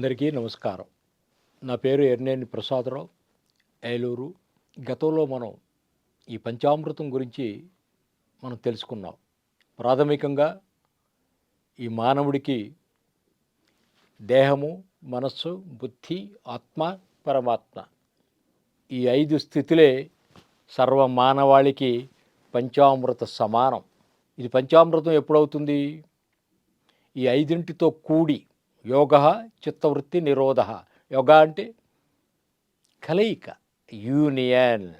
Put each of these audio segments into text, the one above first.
అందరికీ నమస్కారం. నా పేరు ఎర్నేని ప్రసాదరావు. ఏలూరు. గతంలో మనం ఈ పంచామృతం గురించి మనం తెలుసుకున్నాం. ప్రాథమికంగా ఈ మానవుడికి దేహము మనస్సు బుద్ధి ఆత్మ పరమాత్మ ఈ ఐదు స్థితులే సర్వ మానవాళికి పంచామృత సమానం. ఇది పంచామృతం ఎప్పుడవుతుంది? ఈ ఐదింటితో కూడి యోగ చిత్తవృత్తి నిరోధ. యోగా అంటే కలయిక యూనియన్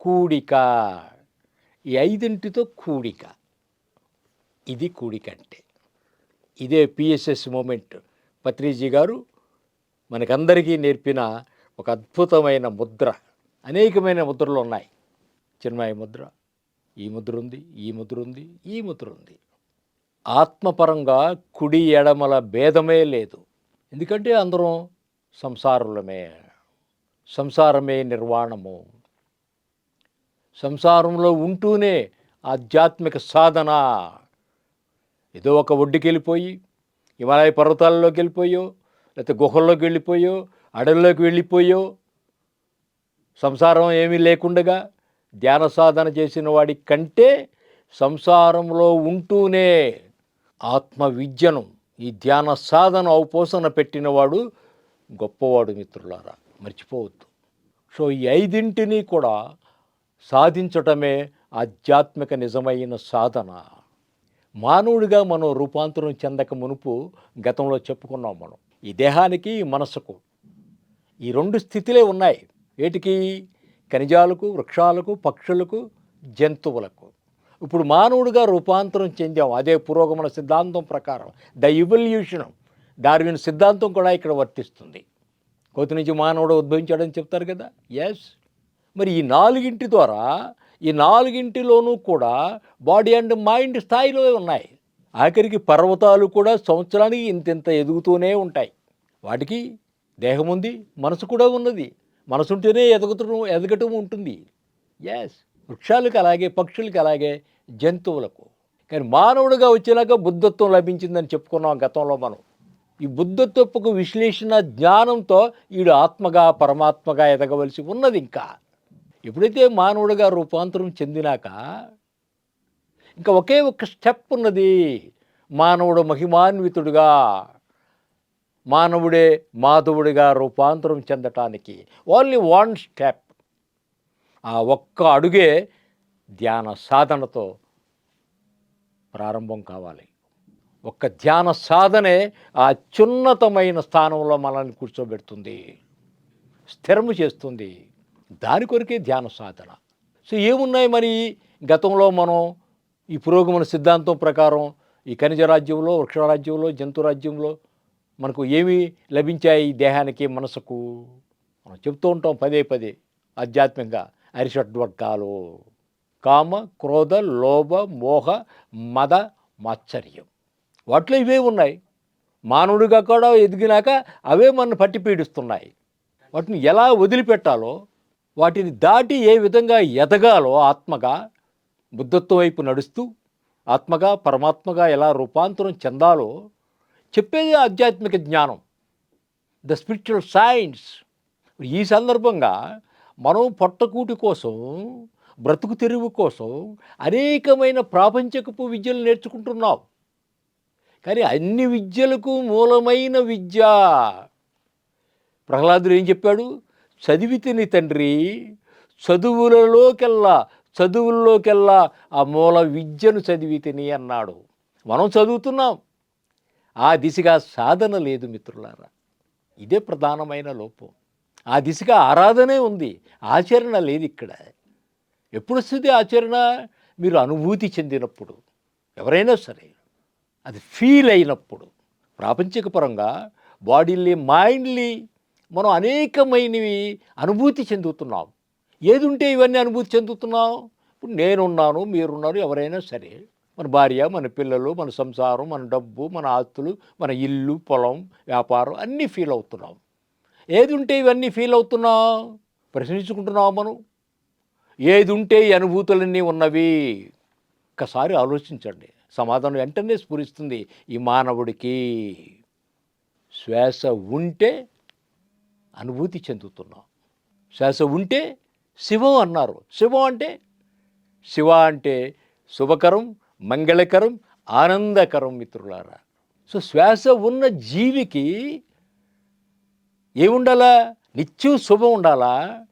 కూడిక. ఈ ఐదింటితో కూడిక. ఇది కూడిక అంటే. ఇదే పిఎస్ఎస్ మూమెంట్ పత్రిజీ గారు మనకందరికీ నేర్పిన ఒక అద్భుతమైన ముద్ర. అనేకమైన ముద్రలు ఉన్నాయి. చిన్మయ ముద్ర ఈ ముద్ర ఉంది ఈ ముద్ర ఉంది ఈ ముద్ర ఉంది. ఆత్మపరంగా కుడి ఎడమల భేదమే లేదు. ఎందుకంటే అందరం సంసారులమే. సంసారమే నిర్వాణము. సంసారంలో ఉంటూనే ఆధ్యాత్మిక సాధన. ఏదో ఒక ఒడ్డుకి వెళ్ళిపోయి హిమాలయ పర్వతాల్లోకి వెళ్ళిపోయో లేకపోతే గుహల్లోకి వెళ్ళిపోయో అడవిలోకి వెళ్ళిపోయో సంసారం ఏమీ లేకుండగా ధ్యాన సాధన చేసిన వాడి కంటే సంసారంలో ఉంటూనే ఆత్మవిద్యను ఈ ధ్యాన సాధన ఔపోసన పెట్టినవాడు గొప్పవాడు మిత్రులారా. మర్చిపోవద్దు. సో ఈ ఐదింటిని కూడా సాధించటమే ఆధ్యాత్మిక నిజమైన సాధన. మానవుడిగా మనం రూపాంతరం చెందక మునుపు గతంలో చెప్పుకున్నాం మనం. ఈ దేహానికి ఈ మనసుకు ఈ రెండు స్థితిలే ఉన్నాయి. వేటికి ఖనిజాలకు వృక్షాలకు పక్షులకు జంతువులకు. ఇప్పుడు మానవుడిగా రూపాంతరం చెందాం. అదే పురోగమన సిద్ధాంతం ప్రకారం. ద ఇవల్యూషన్ డార్విన్ సిద్ధాంతం కూడా ఇక్కడ వర్తిస్తుంది. కోతి నుంచి మానవుడు ఉద్భవించాడని చెప్తారు కదా? ఎస్ మరి ఈ నాలుగింటి ద్వారా ఈ నాలుగింటిలోనూ కూడా బాడీ అండ్ మైండ్ స్థాయిలో ఉన్నాయి. ఆఖరికి పర్వతాలు కూడా సంవత్సరానికి ఇంతింత ఎదుగుతూనే ఉంటాయి. వాటికి దేహం ఉంది మనసు కూడా ఉన్నది. మనసు ఉంటేనే ఎదగటం ఎదగటం ఉంటుంది. ఎస్ వృక్షాలకు అలాగే పక్షులకి అలాగే జంతువులకు. కానీ మానవుడిగా వచ్చేలాగా బుద్ధత్వం లభించిందని చెప్పుకున్నాం గతంలో మనం. ఈ బుద్ధత్వపు విశ్లేషణ జ్ఞానంతో వీడు ఆత్మగా పరమాత్మగా ఎదగవలసి ఉన్నది ఇంకా. ఎప్పుడైతే మానవుడిగా రూపాంతరం చెందినాక ఇంకా ఒకే ఒక స్టెప్ ఉన్నది. మానవుడు మహిమాన్వితుడుగా మానవుడే మాధవుడిగా రూపాంతరం చెందటానికి. Only one step. ఆ ఒక్క అడుగే ధ్యాన సాధనతో ప్రారంభం కావాలి. ఒక్క ధ్యాన సాధనే ఆ అత్యున్నతమైన స్థానంలో మనల్ని కూర్చోబెడుతుంది. స్థిరము చేస్తుంది. దాని కొరకే ధ్యాన సాధన. సో ఏమున్నాయి మరి? గతంలో మనం ఈ పురోగమన సిద్ధాంతం ప్రకారం ఈ ఖనిజ రాజ్యంలో వృక్షరాజ్యంలో జంతు రాజ్యంలో మనకు ఏమి లభించాయి ఈ దేహానికి మనసుకు? మనం చెప్తూ ఉంటాం పదే పదే ఆధ్యాత్మికంగా అరిషడ్వర్గాలు. కామ క్రోధ లోభ మోహ మద మాత్సర్యం. వాటిలో ఇవే ఉన్నాయి. మానవుడిగా కూడా ఎదిగినాక అవే మన పట్టి పీడిస్తున్నాయి. వాటిని ఎలా వదిలిపెట్టాలో వాటిని దాటి ఏ విధంగా ఎదగాలో ఆత్మగా బుద్ధత్వం వైపు నడుస్తూ ఆత్మగా పరమాత్మగా ఎలా రూపాంతరం చెందాలో చెప్పేది ఆధ్యాత్మిక జ్ఞానం. ద స్పిరిచువల్ సైన్స్ ఈ సందర్భంగా మనం పొట్టకూటి కోసం బ్రతుకు తెరువు కోసం అనేకమైన ప్రాపంచకపు విద్యలు నేర్చుకుంటున్నాం కానీ అన్ని విద్యలకు మూలమైన విద్య. ప్రహ్లాదుడు ఏం చెప్పాడు? చదివితిని తండ్రి చదువులలోకెల్లా చదువుల్లోకెల్లా ఆ మూల విద్యను చదివితిని అన్నాడు. మనం చదువుతున్నాం. ఆ దిశగా సాధన లేదు మిత్రులారా. ఇదే ప్రధానమైన లోపం. ఆ దిశగా ఆరాధనే ఉంది. ఆచరణ లేదు ఇక్కడ. ఎప్పుడు వస్తుంది ఆచరణ? మీరు అనుభూతి చెందినప్పుడు. ఎవరైనా సరే. అది ఫీల్ అయినప్పుడు. ప్రాపంచిక పరంగా బాడీలీ మైండ్లీ మనం అనేకమైనవి అనుభూతి చెందుతున్నాం. ఏది ఉంటే ఇవన్నీ అనుభూతి చెందుతున్నాం ఇప్పుడు నేనున్నాను మీరున్నారు ఎవరైనా సరే. మన భార్య మన పిల్లలు మన సంసారం మన డబ్బు మన ఆస్తులు మన ఇల్లు పొలం వ్యాపారం అన్నీ ఫీల్ అవుతున్నాం. ఏది ఉంటే ఇవన్నీ ఫీల్ అవుతున్నాం? ప్రశ్నించుకుంటున్నాం మనం. ఏది ఉంటే ఈ అనుభూతులన్నీ ఉన్నవి. ఒక్కసారి ఆలోచించండి. సమాధానం వెంటనే స్ఫురిస్తుంది. ఈ మానవుడికి శ్వాస ఉంటే అనుభూతి చెందుతున్నాం. శ్వాస ఉంటే శివం అన్నారు. శివం అంటే? శివ అంటే శుభకరం మంగళకరం ఆనందకరం మిత్రులారా. సో శ్వాస ఉన్న జీవికి ఏముండాలా? నిత్యం శుభం ఉండాలా?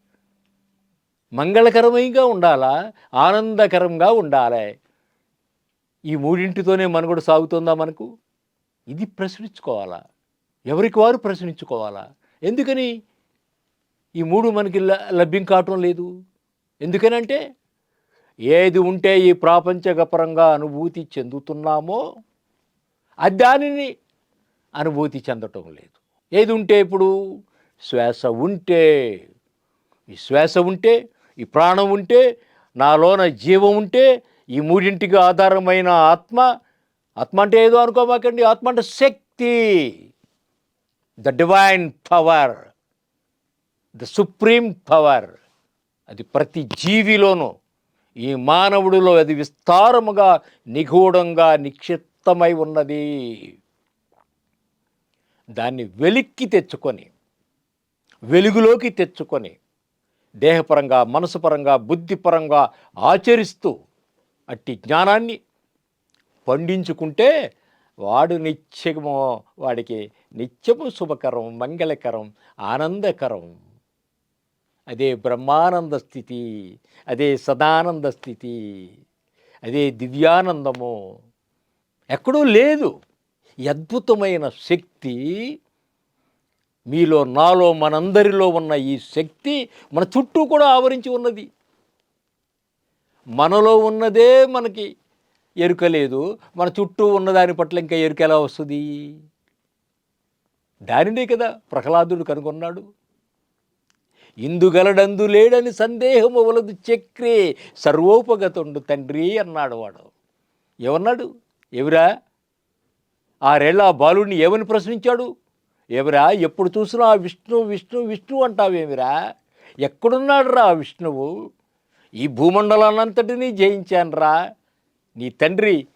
మంగళకరమైగా ఉండాలా? ఆనందకరంగా ఉండాలి? ఈ మూడింటితోనే మనుగడ సాగుతుందా మనకు? ఇది ప్రశ్నించుకోవాలా? ఎవరికి వారు ప్రశ్నించుకోవాలా? ఎందుకని ఈ మూడు మనకి ల- లభ్యం కావటం లేదు? ఎందుకనంటే ఏది ఉంటే ఈ ప్రాపంచకపరంగా అనుభూతి చెందుతున్నామో అది దానిని అనుభూతి చెందటం లేదు. ఏది ఉంటే ఇప్పుడు శ్వాస ఉంటే ఈ శ్వాస ఉంటే ఈ ప్రాణం ఉంటే నాలోన జీవం ఉంటే ఈ మూడింటికి ఆధారమైన ఆత్మ ఆత్మ అంటే ఏదో అనుకోమాకండి ఆత్మ అంటే శక్తి. The divine power the supreme power అది ప్రతి జీవిలోనూ ఈ మానవుడిలో అది విస్తారముగా నిగూఢంగా నిక్షిప్తమై ఉన్నది. దాన్ని వెలిక్కి తెచ్చుకొని వెలుగులోకి తెచ్చుకొని దేహపరంగా మనసుపరంగా బుద్ధిపరంగా ఆచరిస్తూ అట్టి జ్ఞానాన్ని పండించుకుంటే వాడు నిత్యము వాడికి నిత్యము శుభకరం మంగళకరం ఆనందకరం. అదే బ్రహ్మానంద స్థితి అదే సదానంద స్థితి అదే దివ్యానందము. ఎక్కడూ లేదు. అద్భుతమైన శక్తి మీలో నాలో మనందరిలో ఉన్న ఈ శక్తి మన చుట్టూ కూడా ఆవరించి ఉన్నది. మనలో ఉన్నదే మనకి ఎరుక లేదు. మన చుట్టూ ఉన్నదాని పట్ల ఇంకా ఎరుక ఎలా వస్తుంది? దానినే కదా ప్రహ్లాదుడు కనుగొన్నాడు. ఇందుగలడందు లేడని సందేహము వలదు చక్రే సర్వోపగతుండు తండ్రి అన్నాడు వాడు. ఏమన్నాడు? ఎవరా ఆరేళ్ళ ఆ బాలుడిని ఏమని ప్రశ్నించాడు? ఏమిరా? ఎప్పుడు చూసినా ఆ విష్ణు విష్ణు విష్ణు అంటావేమిరా ఎక్కడున్నాడు రా ఆ విష్ణువు? ఈ భూమండలాన్నంతటినీ జయించానురా. నీ తండ్రి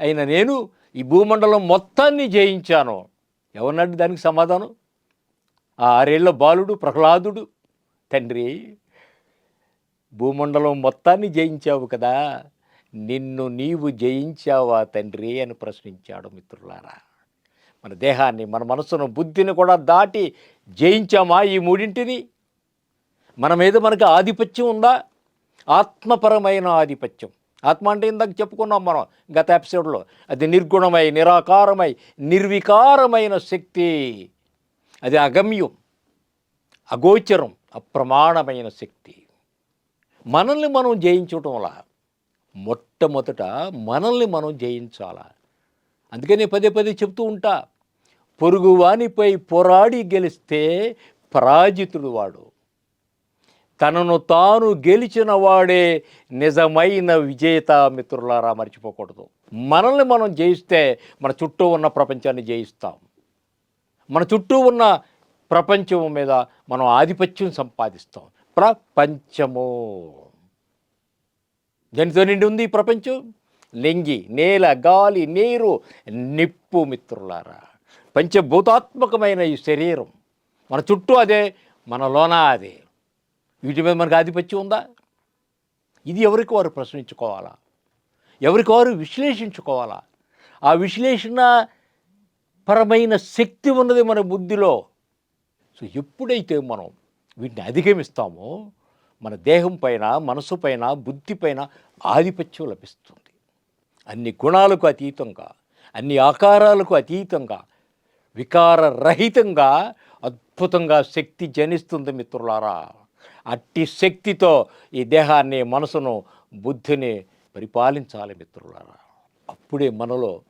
అయిన నేను ఈ భూమండలం మొత్తాన్ని జయించాను. ఎవరన్నాడు దానికి సమాధానం? ఆ ఆరేళ్ళ బాలుడు ప్రహ్లాదుడు తండ్రి భూమండలం మొత్తాన్ని జయించావు కదా. నిన్ను నీవు జయించావా తండ్రి అని ప్రశ్నించాడు మిత్రులారా. మన దేహాన్ని మన మనసును బుద్ధిని కూడా దాటి జయించామా ఈ మూడింటిని? మన మీద మనకు ఆధిపత్యం ఉందా? ఆత్మపరమైన ఆధిపత్యం. ఆత్మ అంటే ఇందాక చెప్పుకున్నాం మనం గత ఎపిసోడ్లో. అది నిర్గుణమై నిరాకారమై నిర్వికారమైన శక్తి. అది అగమ్యం అగోచరం అప్రమాణమైన శక్తి. మనల్ని మనం జయించటం మొట్టమొదట మనల్ని మనం జయించాలా? అందుకని పదే పదే చెప్తూ ఉంటా పొరుగువానిపై పోరాడి గెలిస్తే పరాజితుడు వాడు. తనను తాను గెలిచిన వాడే నిజమైన విజేత మిత్రులారా మర్చిపోకూడదు. మనల్ని మనం జయిస్తే మన చుట్టూ ఉన్న ప్రపంచాన్ని జయిస్తాం. మన చుట్టూ ఉన్న ప్రపంచం మీద మనం ఆధిపత్యం సంపాదిస్తాం. ప్రపంచము. దానితో నిండి ఉంది ఈ ప్రపంచం? లెంగి నేల గాలి నీరు నిప్పు మిత్రులారా. పంచభూతాత్మకమైన ఈ శరీరం మన చుట్టూ అదే మనలోన అదే. వీటి మీద మనకు ఆధిపత్యం ఉందా? ఇది ఎవరికి వారు ప్రశ్నించుకోవాలా? ఎవరికి వారు విశ్లేషించుకోవాలా? ఆ విశ్లేషణ పరమైన శక్తి ఉన్నది మన బుద్ధిలో. సో ఎప్పుడైతే మనం వీటిని అధిగమిస్తామో మన దేహం పైన మనసు పైన బుద్ధి పైన ఆధిపత్యం లభిస్తుంది. అన్ని గుణాలకు అతీతంగా అన్ని ఆకారాలకు అతీతంగా వికారరహితంగా అద్భుతంగా శక్తి జనిస్తుంది మిత్రులారా. అట్టి శక్తితో ఈ దేహాన్ని మనసును బుద్ధిని పరిపాలించాలి మిత్రులారా. అప్పుడే మనలో ఒక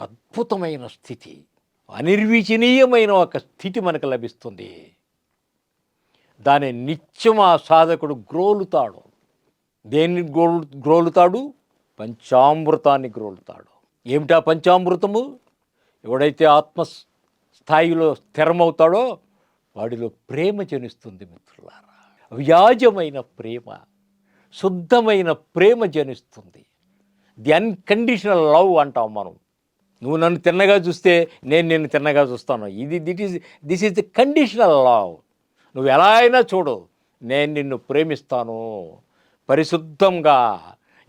అద్భుతమైన స్థితి అనిర్వచనీయమైన ఒక స్థితి మనకు లభిస్తుంది. దాని నిత్యం ఆ సాధకుడు గ్రోలుతాడు. దేన్ని గ్రోలు గ్రోలుతాడు? పంచామృతాన్ని గ్రోలుతాడు. ఏమిటా పంచామృతము? ఎవడైతే ఆత్మ స్థాయిలో స్థిరమవుతాడో వాడిలో ప్రేమ జనిస్తుంది మిత్రులారా. వ్యాజమైన ప్రేమ శుద్ధమైన ప్రేమ జనిస్తుంది. ది అన్కండిషనల్ లవ్ అంటాం మనం. నువ్వు నన్ను తిన్నగా చూస్తే నేను నిన్ను తిన్నగా చూస్తాను. ఇది that is this is the conditional love నువ్వు ఎలా అయినా చూడు నేను నిన్ను ప్రేమిస్తాను. పరిశుద్ధంగా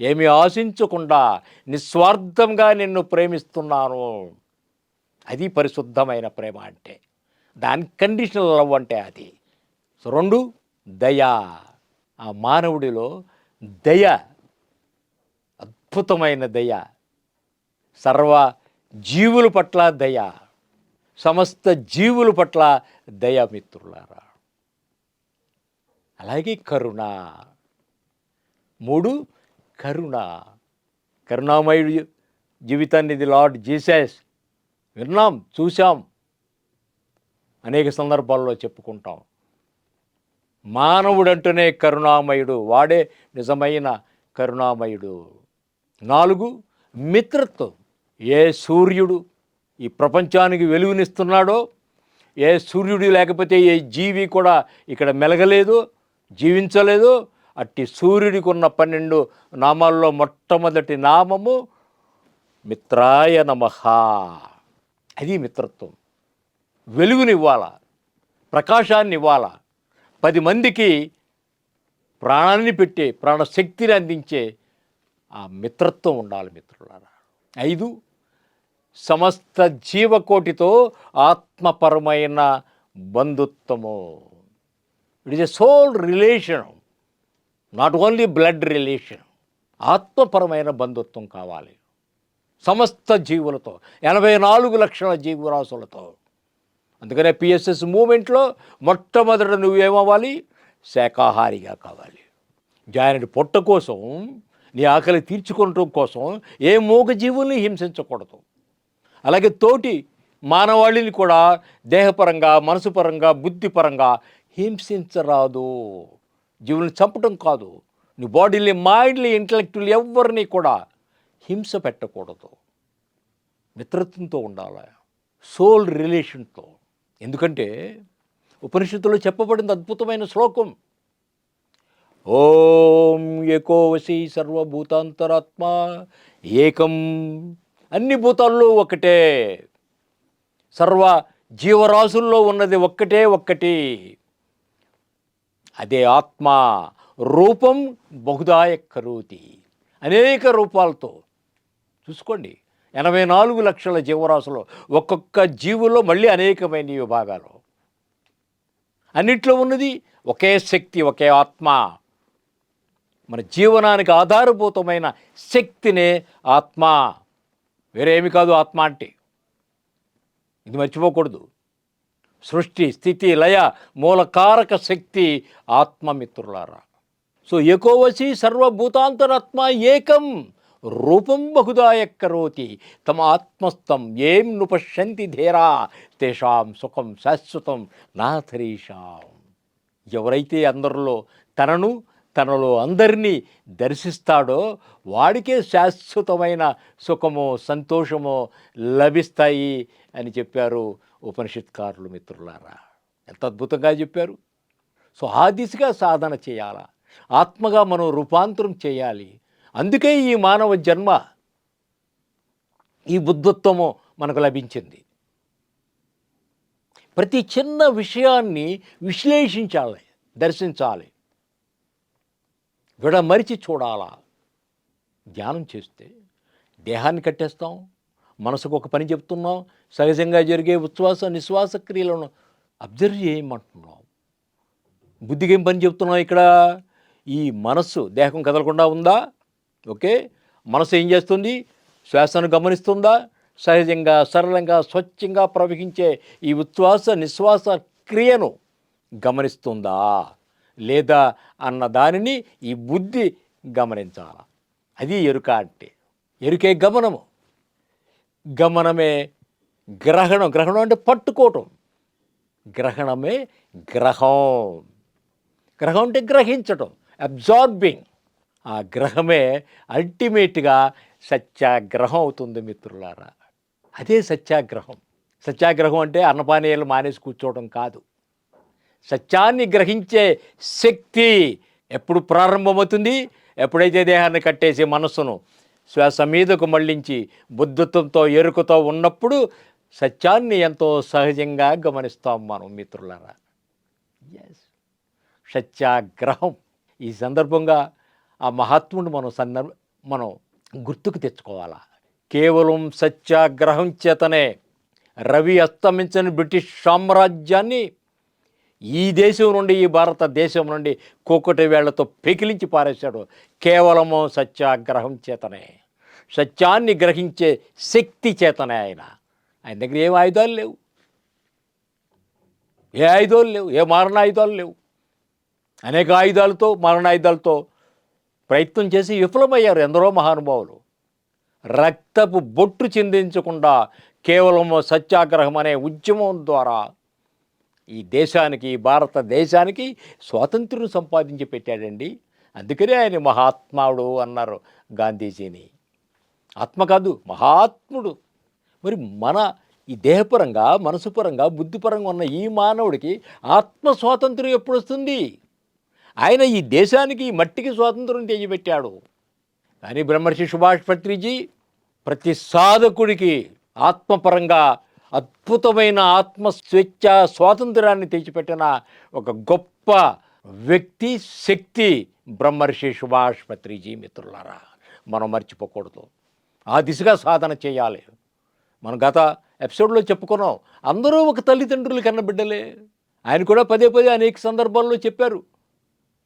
ఏమి ఆశించకుండా నిస్వార్థంగా నిన్ను ప్రేమిస్తున్నాను. అది పరిశుద్ధమైన ప్రేమ అంటే. దాని కండిషనల్ లవ్ అంటే అది. సో రెండు దయా. ఆ మానవుడిలో దయ అద్భుతమైన దయ. సర్వ జీవుల పట్ల దయ. సమస్త జీవుల పట్ల దయామిత్రులారా అలాగే కరుణ. మూడు కరుణ కరుణామయుడు జీవితాన్ని ఇది లార్డ్ జీసస్ విన్నాం చూసాం అనేక సందర్భాల్లో చెప్పుకుంటాం. మానవుడంటూనే కరుణామయుడు వాడే నిజమైన కరుణామయుడు. నాలుగు మిత్రత్వం. ఏ సూర్యుడు ఈ ప్రపంచానికి వెలుగునిస్తున్నాడో ఏ సూర్యుడు లేకపోతే ఏ జీవి కూడా ఇక్కడ మెలగలేదు జీవించలేదు అట్టి సూర్యుడికి ఉన్న పన్నెండు నామాల్లో మొట్టమొదటి నామము మిత్రాయ నమః. అది మిత్రత్వం. వెలుగునివ్వాల ప్రకాశాన్ని ఇవ్వాల పది మందికి ప్రాణాన్ని పెట్టే ప్రాణశక్తిని అందించే ఆ మిత్రత్వం ఉండాలి మిత్రులారా. ఐదు సమస్త జీవకోటితో ఆత్మపరమైన బంధుత్వము. It is a soul relation not only blood relation ఆత్మపరమైన బంధుత్వం కావాలి. సమస్త జీవులతో ఎనభై నాలుగు లక్షల జీవరాశులతో. అందుకనే పిఎస్ఎస్ మూమెంట్లో మొట్టమొదట నువ్వేమవ్వాలి? శాకాహారిగా కావాలి. జాయినటి పొట్ట కోసం నీ ఆకలి తీర్చుకోవటం కోసం ఏ మూగ జీవుల్ని హింసించకూడదు. అలాగే తోటి మానవాళిని కూడా దేహపరంగా మనసుపరంగా బుద్ధిపరంగా హింసించరాదు. జీవులను చంపటం కాదు. నీ బాడీని మైండ్లీ ఇంటలెక్చువల్ ఎవరిని కూడా హింస పెట్టకూడదు. మిత్రత్వంతో ఉండాలి. సోల్ రిలేషన్తో. ఎందుకంటే ఉపనిషత్తులో చెప్పబడింది అద్భుతమైన శ్లోకం. ఓం ఏకోవసి సర్వభూతాంతరాత్మ ఏకం. అన్ని భూతాల్లో ఒకటే. సర్వ జీవరాశుల్లో ఉన్నది ఒక్కటే ఒక్కటి. అదే ఆత్మ రూపం బహుదాయ కరోతి అనేక రూపాలతో. చూసుకోండి ఎనభై నాలుగు లక్షల జీవరాశులు ఒక్కొక్క జీవులో మళ్ళీ అనేకమైన విభాగాలు. అన్నిట్లో ఉన్నది ఒకే శక్తి ఒకే ఆత్మ. మన జీవనానికి ఆధారభూతమైన శక్తినే ఆత్మ. వేరేమి కాదు ఆత్మ అంటే. ఇది మర్చిపోకూడదు. సృష్టి స్థితి లయ మూలకారక శక్తి ఆత్మమిత్రులారా. సో ఏకోవసి సర్వభూతాంతరాత్మ ఏకం రూపం బహుదాయ కరోతి తమ ఆత్మస్థం ఏం నుపశ్యంతి ధీరా తేషాం సుఖం శాశ్వతం నాథరీషాం. ఎవరైతే అందరిలో తనను తనలో అందరినీ దర్శిస్తాడో వాడికే శాశ్వతమైన సుఖమో సంతోషమో లభిస్తాయి అని చెప్పారు ఉపనిషత్కారులు మిత్రులారా. ఎంత అద్భుతంగా చెప్పారు. సో ఆ దిశగా సాధన చేయాలా. ఆత్మగా మనం రూపాంతరం చేయాలి. అందుకే ఈ మానవ జన్మ ఈ బుద్ధత్వము మనకు లభించింది. ప్రతి చిన్న విషయాన్ని విశ్లేషించాలి దర్శించాలి. విడమరిచి చూడాలా. ధ్యానం చేస్తే దేహాన్ని కట్టేస్తాం. మనసుకు ఒక పని చెప్తున్నాం సహజంగా జరిగే ఉచ్ఛ్వాస నిశ్వాస క్రియలను అబ్జర్వ్ చేయమంటున్నాం బుద్ధికి ఏం పని చెప్తున్నాం ఇక్కడ? ఈ మనస్సు దేహం కదలకుండా ఉందా? ఓకే. మనసు ఏం చేస్తుంది? శ్వాసను గమనిస్తుందా? సహజంగా సరళంగా స్వచ్ఛంగా ప్రవహించే ఈ ఉచ్ఛ్వాస నిశ్వాస క్రియను గమనిస్తుందా? లేదా అన్న దానిని ఈ బుద్ధి గమనించాల? అది ఎరుక అంటే ఎరుకే గమనము. గమనమే గ్రహణం. గ్రహణం అంటే పట్టుకోవటం. గ్రహణమే గ్రహం. గ్రహం అంటే గ్రహించటం. అబ్జార్బింగ్. ఆ గ్రహమే అల్టిమేట్గా సత్యాగ్రహం అవుతుంది మిత్రులారా. అదే సత్యాగ్రహం. సత్యాగ్రహం అంటే అన్నపానీయాలు మానేసి కూర్చోవడం కాదు. సత్యాన్ని గ్రహించే శక్తి ఎప్పుడు ప్రారంభమవుతుంది? ఎప్పుడైతే దేహాన్ని కట్టేసి మనస్సును శ్వాస మీదకు మళ్ళించి బుద్ధత్వంతో ఎరుకతో ఉన్నప్పుడు సత్యాన్ని ఎంతో సహజంగా గమనిస్తాం మనం మిత్రులారా. ఎస్ సత్యాగ్రహం. ఈ సందర్భంగా ఆ మహాత్ముడు మనం సందర్భ మనం గుర్తుకు తెచ్చుకోవాలా. కేవలం సత్యాగ్రహం చేతనే రవి అస్తమించని బ్రిటిష్ సామ్రాజ్యాన్ని ఈ దేశం నుండి ఈ భారతదేశం నుండి కోకటి వేళ్ళతో పెకిలించి పారేశాడు. కేవలము సత్యాగ్రహం చేతనే. సత్యాన్ని గ్రహించే శక్తి చేతనే ఆయన. ఆయన దగ్గర ఏం ఆయుధాలు లేవు. ఏ ఆయుధాలు లేవు. ఏ మారణాయుధాలు లేవు. అనేక ఆయుధాలతో మరణాయుధాలతో ప్రయత్నం చేసి విఫలమయ్యారు ఎందరో మహానుభావులు. రక్తపు బొట్టు చిందించకుండా కేవలం సత్యాగ్రహం అనే ఉద్యమం ద్వారా ఈ దేశానికి భారతదేశానికి స్వాతంత్ర్యం సంపాదించి పెట్టాడండి. అందుకనే ఆయన మహాత్మావుడు అన్నారు గాంధీజీని. ఆత్మ కాదు మహాత్ముడు. మరి మన ఈ దేహపరంగా మనసుపరంగా బుద్ధిపరంగా ఉన్న ఈ మానవుడికి ఆత్మ స్వాతంత్రం ఎప్పుడు వస్తుంది ఆయన ఈ దేశానికి ఈ మట్టికి స్వాతంత్రం తెచ్చిపెట్టాడు. కానీ బ్రహ్మర్షి సుభాష్ పత్రిజీ ప్రతి సాధకుడికి ఆత్మపరంగా అద్భుతమైన ఆత్మ స్వేచ్ఛ స్వాతంత్రాన్ని తెచ్చిపెట్టిన ఒక గొప్ప వ్యక్తి శక్తి బ్రహ్మర్షి సుభాష్ పత్రిజీ మిత్రులారా. మనం మర్చిపోకూడదు. ఆ దిశగా సాధన చేయాలి. మనం గత ఎపిసోడ్లో చెప్పుకున్నాం అందరూ ఒక తల్లిదండ్రులు కన్న బిడ్డలే. ఆయన కూడా పదే పదే అనేక సందర్భాల్లో చెప్పారు.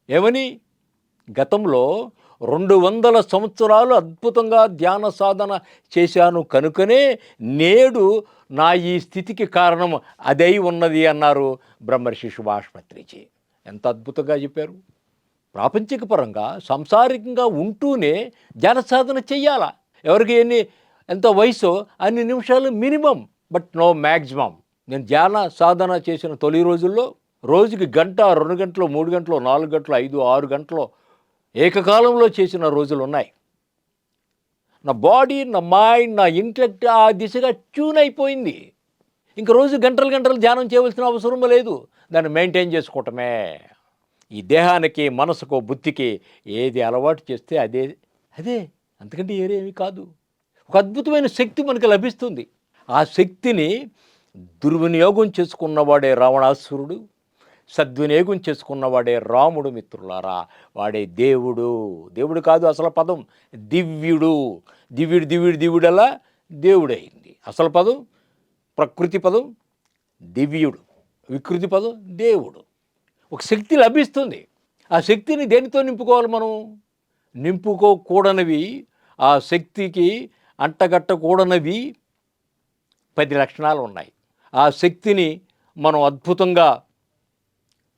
ఏమని? గతంలో రెండు వందల సంవత్సరాలు అద్భుతంగా ధ్యాన సాధన చేశాను కనుకనే నేడు నా ఈ స్థితికి కారణం అదై ఉన్నది అన్నారు బ్రహ్మర్షి సుభాష్ పత్రిజీ ఎంత అద్భుతంగా చెప్పారు. ప్రాపంచిక పరంగా సంసారికంగా ఉంటూనే ధ్యాన సాధన చెయ్యాలా? ఎవరికి ఎన్ని ఎంత వయసు అన్ని నిమిషాలు మినిమం బట్ నో మ్యాక్సిమం నేను ధ్యాన సాధన చేసిన తొలి రోజుల్లో రోజుకి గంట రెండు గంటలు మూడు గంటలు నాలుగు గంటలు ఐదు ఆరు గంటలు ఏకకాలంలో చేసిన రోజులు ఉన్నాయి నా బాడీ నా మైండ్ నా ఇంటెలెక్ట్ ఆ దిశగా ట్యూన్ అయిపోయింది. ఇంక రోజు గంటలు గంటలు ధ్యానం చేయవలసిన అవసరం లేదు. దాన్ని మెయింటైన్ చేసుకోవటమే. ఈ దేహానికి మనసుకు బుద్ధికి ఏది అలవాటు చేస్తే అదే అదే అంతకంటే ఏరేమి కాదు. ఒక అద్భుతమైన శక్తి మనకు లభిస్తుంది. ఆ శక్తిని దుర్వినియోగం చేసుకున్నవాడే రావణాసురుడు సద్వినియోగం చేసుకున్నవాడే రాముడు మిత్రులారా వాడే దేవుడు. దేవుడు కాదు అసలు పదం. దివ్యుడు. దివ్యుడు దివ్యుడు దివ్యుడలా దేవుడైంది అసలు పదం? ప్రకృతి పదం? దివ్యుడు. వికృతి పదం? దేవుడు. ఒక శక్తి లభిస్తుంది. ఆ శక్తిని దేనితో నింపుకోవాలి మనం? నింపుకోకూడనివి ఆ శక్తికి అంటగట్టకూడనివి పది లక్షణాలు ఉన్నాయి. ఆ శక్తిని మనం అద్భుతంగా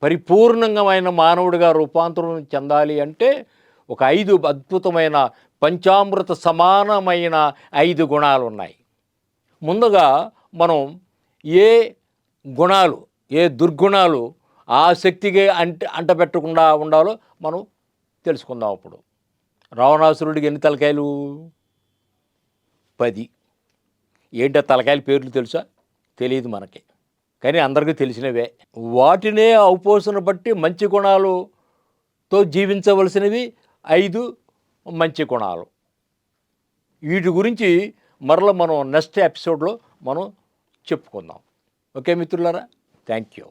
పరిపూర్ణమైన మానవుడిగా రూపాంతరం చెందాలి అంటే ఒక ఐదు అద్భుతమైన పంచామృత సమానమైన ఐదు గుణాలు ఉన్నాయి. ముందుగా మనం ఏ గుణాలు ఏ దుర్గుణాలు ఆ శక్తికి అంట అంటపెట్టకుండా ఉండాలో మనం తెలుసుకుందాం అప్పుడు. రావణాసురుడికి ఎన్ని తలకాయలు? పది. ఏంటో తలకాయల పేర్లు తెలుసా? తెలియదు మనకి. కానీ అందరికీ తెలిసినవే. వాటినే ఔపోసన బట్టి మంచి గుణాలుతో జీవించవలసినవి ఐదు మంచి గుణాలు. వీటి గురించి మరల మనం నెక్స్ట్ ఎపిసోడ్లో మనం చెప్పుకుందాం. ఓకే మిత్రులారా? Thank you.